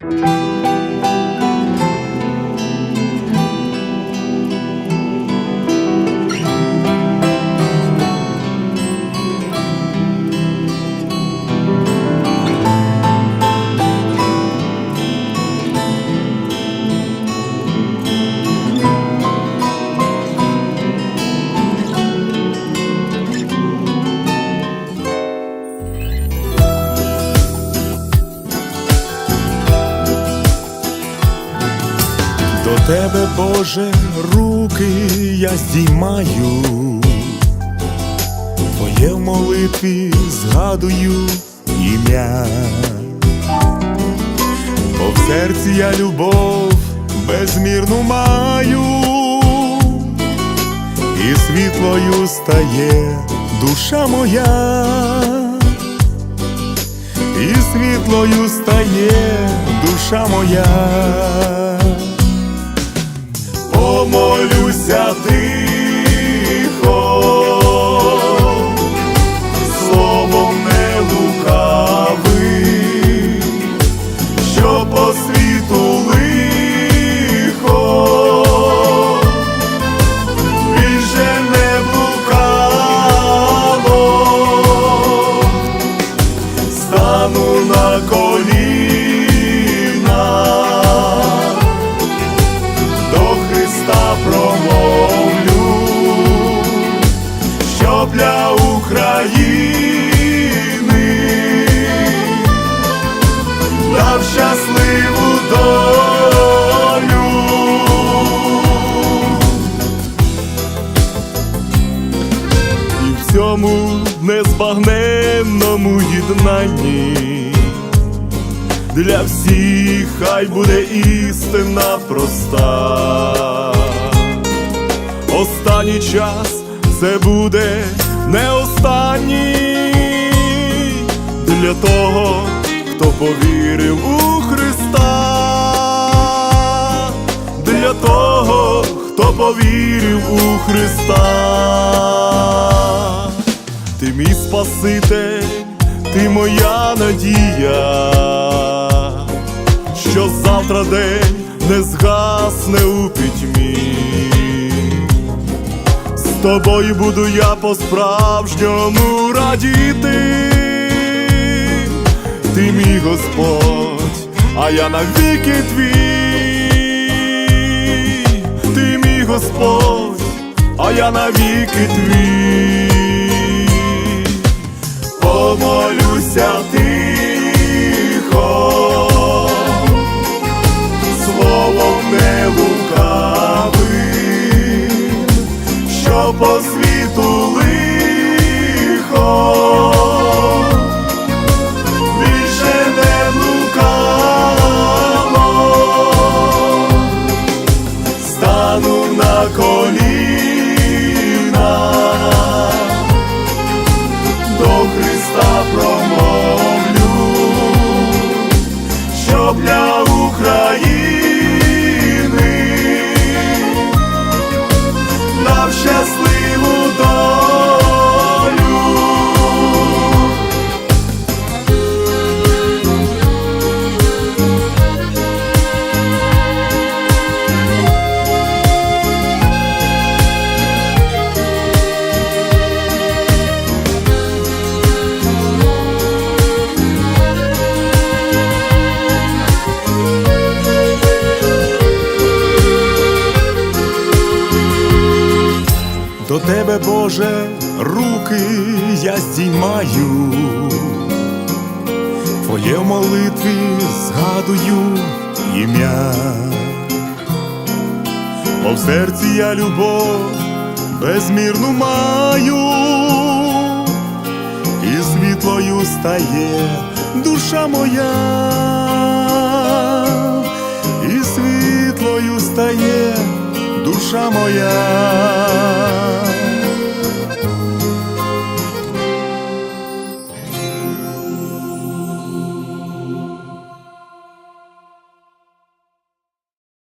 До тебе, Боже, руки я здіймаю, Твоє в молитві згадую ім'я, бо в серці я любов безмірну маю, і світлою стає душа моя, і світлою стає душа моя для України дав щасливу долю. І в цьому незбагненному єднанні для всіх хай буде істина проста. Останній час це буде не останній для того, хто повірив у Христа, для того, хто повірив у Христа. Ти мій Спаситель, ти моя надія, що завтра день не згасне у пітьмі. Тобою буду я по-справжньому радіти. Ти мій Господь, а я навіки твій. Ти мій Господь, а я навіки твій. Помолюся тихо, по світу лихо, більше не блукало, стану на коліна До тебе, Боже, руки я здіймаю, Твоє в молитві згадую ім'я, бо в серці я любов безмірну маю, і світлою стає душа моя, і світлою стає душа моя